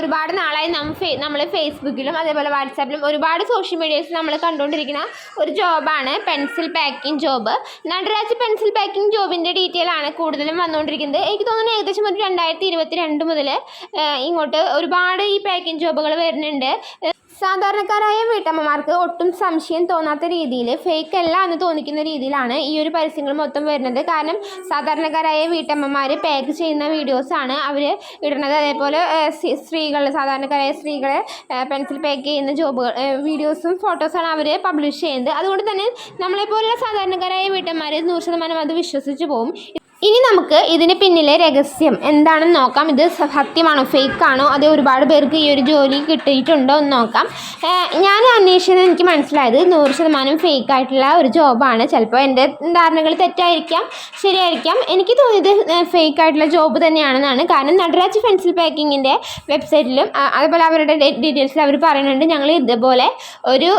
ഒരുപാട് നാളായി നമ്മൾ ഫേ നമ്മൾ ഫേസ്ബുക്കിലും അതേപോലെ വാട്സാപ്പിലും ഒരുപാട് സോഷ്യൽ മീഡിയസ് നമ്മൾ കണ്ടുകൊണ്ടിരിക്കുന്ന ഒരു ജോബാണ് pencil packing job Nataraj pencil packing ജോബിന്റെ ഡീറ്റെയിൽ ആണ് കൂടുതലും വന്നുകൊണ്ടിരിക്കുന്നത് എനിക്ക് തോന്നുന്നു ഏകദേശം ഒരു രണ്ടായിരത്തി ഇരുപത്തി രണ്ട് മുതൽ ഇങ്ങോട്ട് ഒരുപാട് ഈ പാക്കിംഗ് ജോബുകൾ വരുന്നുണ്ട്. സാധാരണക്കാരായ വീട്ടമ്മമാർക്ക് ഒട്ടും സംശയം തോന്നാത്ത രീതിയിൽ ഫേക്ക് അല്ല എന്ന് തോന്നിക്കുന്ന രീതിയിലാണ് ഈ ഒരു പരസ്യങ്ങൾ മൊത്തം വരുന്നത്. കാരണം സാധാരണക്കാരായ വീട്ടമ്മമാർ പാക്ക് ചെയ്യുന്ന വീഡിയോസാണ് അവർ ഇടുന്നത്. അതേപോലെ സ്ത്രീകൾ സാധാരണക്കാരായ സ്ത്രീകളെ പെൻസിൽ പാക്ക് ചെയ്യുന്ന ജോബുകൾ വീഡിയോസും ഫോട്ടോസാണ് അവർ പബ്ലിഷ് ചെയ്യുന്നത്. അതുകൊണ്ട് തന്നെ നമ്മളെപ്പോലുള്ള സാധാരണക്കാരായ വീട്ടമ്മമാർ നൂറ് ശതമാനം അത് വിശ്വസിച്ച് പോകും ഇനി നമുക്ക് ഇതിന് പിന്നിലെ രഹസ്യം. എന്താണെന്ന് നോക്കാം. ഇത് സത്യമാണോ? ഫേക്ക് ആണോ അതെ ഒരുപാട് പേർക്ക് ഈ ഒരു ജോലി കിട്ടിയിട്ടുണ്ടോ എന്ന് നോക്കാം. ഞാൻ അന്വേഷിച്ചത് എനിക്ക് മനസ്സിലായത് നൂറ് ശതമാനം ഫേക്ക് ആയിട്ടുള്ള ഒരു ജോബാണ്. ചിലപ്പോൾ എന്റെ ധാരണകൾ തെറ്റായിരിക്കാം ശരിയായിരിക്കാം. എനിക്ക് തോന്നിയത് ഫേക്ക് ആയിട്ടുള്ള ജോബ് തന്നെയാണെന്നാണ്. കാരണം നടരാജ് പെൻസിൽ പാക്കിങ്ങിന്റെ വെബ്സൈറ്റിലും അതുപോലെ അവരുടെ ഡീറ്റെയിൽസിൽ അവർ പറയുന്നുണ്ട് ഞങ്ങൾ ഇതുപോലെ ഒരു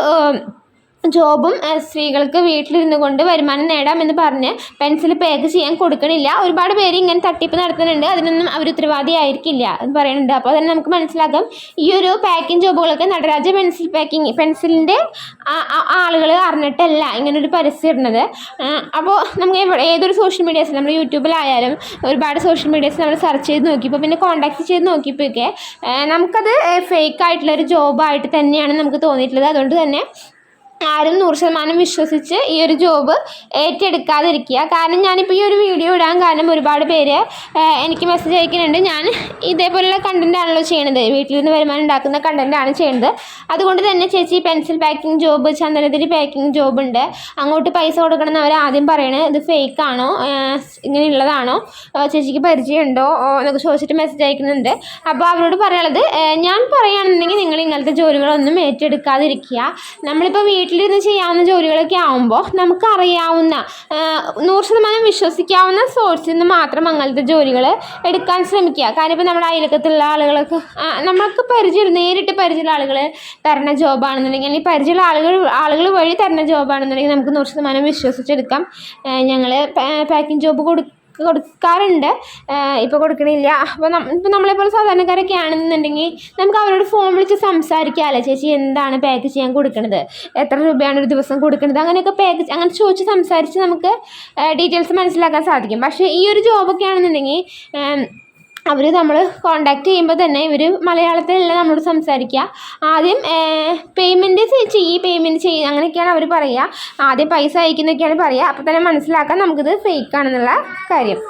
ജോബും സ്ത്രീകൾക്ക് വീട്ടിലിരുന്നു കൊണ്ട് വരുമാനം നേടാമെന്ന് പറഞ്ഞ് പെൻസിൽ പേക്ക് ചെയ്യാൻ കൊടുക്കണില്ല. ഒരുപാട് പേര് ഇങ്ങനെ തട്ടിപ്പ് നടത്തുന്നുണ്ട്. അതിനൊന്നും അവർ ഉത്തരവാദി ആയിരിക്കില്ല എന്ന് പറയുന്നുണ്ട്. അപ്പോൾ തന്നെ നമുക്ക് മനസ്സിലാക്കാം. ഈ ഒരു പാക്കിംഗ് ജോബുകളൊക്കെ നടരാജ പെൻസിൽ പാക്കിംഗ് പെൻസിലിന്റെ ആളുകൾ അറിഞ്ഞിട്ടല്ല ഇങ്ങനൊരു പരസ്യം ഇടുന്നത്. അപ്പോൾ നമുക്ക് ഏതൊരു സോഷ്യൽ മീഡിയാസിൽ നമ്മൾ യൂട്യൂബിലായാലും ഒരുപാട് സോഷ്യൽ മീഡിയാസ് നമ്മൾ സെർച്ച് ചെയ്ത് നോക്കിയപ്പോൾ പിന്നെ കോൺടാക്ട് ചെയ്ത് നോക്കിയപ്പോഴൊക്കെ നമുക്കത് ഫേക്ക് ആയിട്ടുള്ള ഒരു ജോബായിട്ട് തന്നെയാണ് നമുക്ക് തോന്നിയിട്ടുള്ളത്. അതുകൊണ്ട് തന്നെ ആരും നൂറ് ശതമാനം വിശ്വസിച്ച് ഈ ഒരു ജോബ് ഏറ്റെടുക്കാതിരിക്കുക. കാരണം ഞാനിപ്പോൾ ഈ ഒരു വീഡിയോ ഇടാൻ കാരണം ഒരുപാട് പേര് എനിക്ക് മെസ്സേജ് അയക്കുന്നുണ്ട്. ഞാൻ ഇതേപോലെയുള്ള കണ്ടന്റ് ആണല്ലോ ചെയ്യണത്. വീട്ടിൽ നിന്ന് വരുമാനം ഉണ്ടാക്കുന്ന കണ്ടന്റ് ആണ് ചെയ്യുന്നത് അതുകൊണ്ട് തന്നെ ചേച്ചി പെൻസിൽ പാക്കിംഗ് ജോബ് ചന്ദനത്തിരി പാക്കിംഗ് ജോബ് ഉണ്ട്. അങ്ങോട്ട് പൈസ കൊടുക്കണം എന്ന് ആദ്യം പറയണത് ഇത് ഫേക്ക് ആണോ? ഇങ്ങനെയുള്ളതാണോ ചേച്ചിക്ക് പരിചയമുണ്ടോ? എന്നൊക്കെ ചോദിച്ചിട്ട് മെസ്സേജ് അയക്കുന്നുണ്ട്. അപ്പോൾ അവരോട് പറയാനുള്ളത് ഞാൻ പറയുകയാണെന്നുണ്ടെങ്കിൽ നിങ്ങൾ ഇങ്ങനത്തെ ജോലികളൊന്നും ഏറ്റെടുക്കാതിരിക്കുക. നമ്മളിപ്പോൾ വീട്ടിലിരുന്ന് ചെയ്യാവുന്ന ജോലികളൊക്കെ ആവുമ്പോൾ നമുക്കറിയാവുന്ന അറിയാവുന്ന നൂറ് ശതമാനം വിശ്വസിക്കാവുന്ന സോഴ്സിൽ നിന്ന് മാത്രം അങ്ങനത്തെ ജോലികൾ എടുക്കാൻ ശ്രമിക്കുക. കാരണം ഇപ്പോൾ നമ്മുടെ അയൽക്കത്തുള്ള ആളുകളൊക്കെ നമ്മൾക്ക് പരിചയം നേരിട്ട് പരിചയമുള്ള ആളുകൾ തരുന്ന ജോബാണെന്നുണ്ടെങ്കിൽ അല്ലെങ്കിൽ പരിചയമുള്ള ആളുകൾ ആളുകൾ വഴി തരുന്ന ജോബാണെന്നുണ്ടെങ്കിൽ നമുക്ക് നൂറ് ശതമാനം വിശ്വസിച്ചെടുക്കാം. ഞങ്ങൾ പാക്കിംഗ് ജോബ് കൊടു കൊടുക്കാറുണ്ട്. ഇപ്പോൾ കൊടുക്കണില്ല. അപ്പോൾ ഇപ്പോൾ നമ്മളെപ്പോലെ സാധാരണക്കാരൊക്കെ ആണെന്നുണ്ടെങ്കിൽ നമുക്ക് അവരോട് ഫോൺ വിളിച്ച് സംസാരിക്കാമല്ലോ ചേച്ചി എന്താണ് പാക്ക് ചെയ്യാൻ കൊടുക്കുന്നത് എത്ര രൂപയാണ് ഒരു ദിവസം കൊടുക്കുന്നത് അങ്ങനെയൊക്കെ പാക്ക് അങ്ങനെ ചോദിച്ച് സംസാരിച്ച് നമുക്ക് ഡീറ്റെയിൽസ് മനസ്സിലാക്കാൻ സാധിക്കും. പക്ഷേ ഈ ഒരു ജോബൊക്കെ ആണെന്നുണ്ടെങ്കിൽ അവർ നമ്മൾ കോണ്ടാക്ട് ചെയ്യുമ്പോൾ തന്നെ ഇവർ മലയാളത്തിലല്ല നമ്മളോട് സംസാരിക്കുക ആദ്യം പേയ്മെന്റ് ചെയ്യ് പേയ്മെന്റ് ചെയ്യ് അങ്ങനെയൊക്കെയാണ് അവർ പറയുക ആദ്യം പൈസ അയക്കുന്നൊക്കെയാണ് പറയുക അപ്പോൾ തന്നെ മനസ്സിലാക്കാം നമുക്കിത് ഫേക്ക് ആണെന്നുള്ള കാര്യം.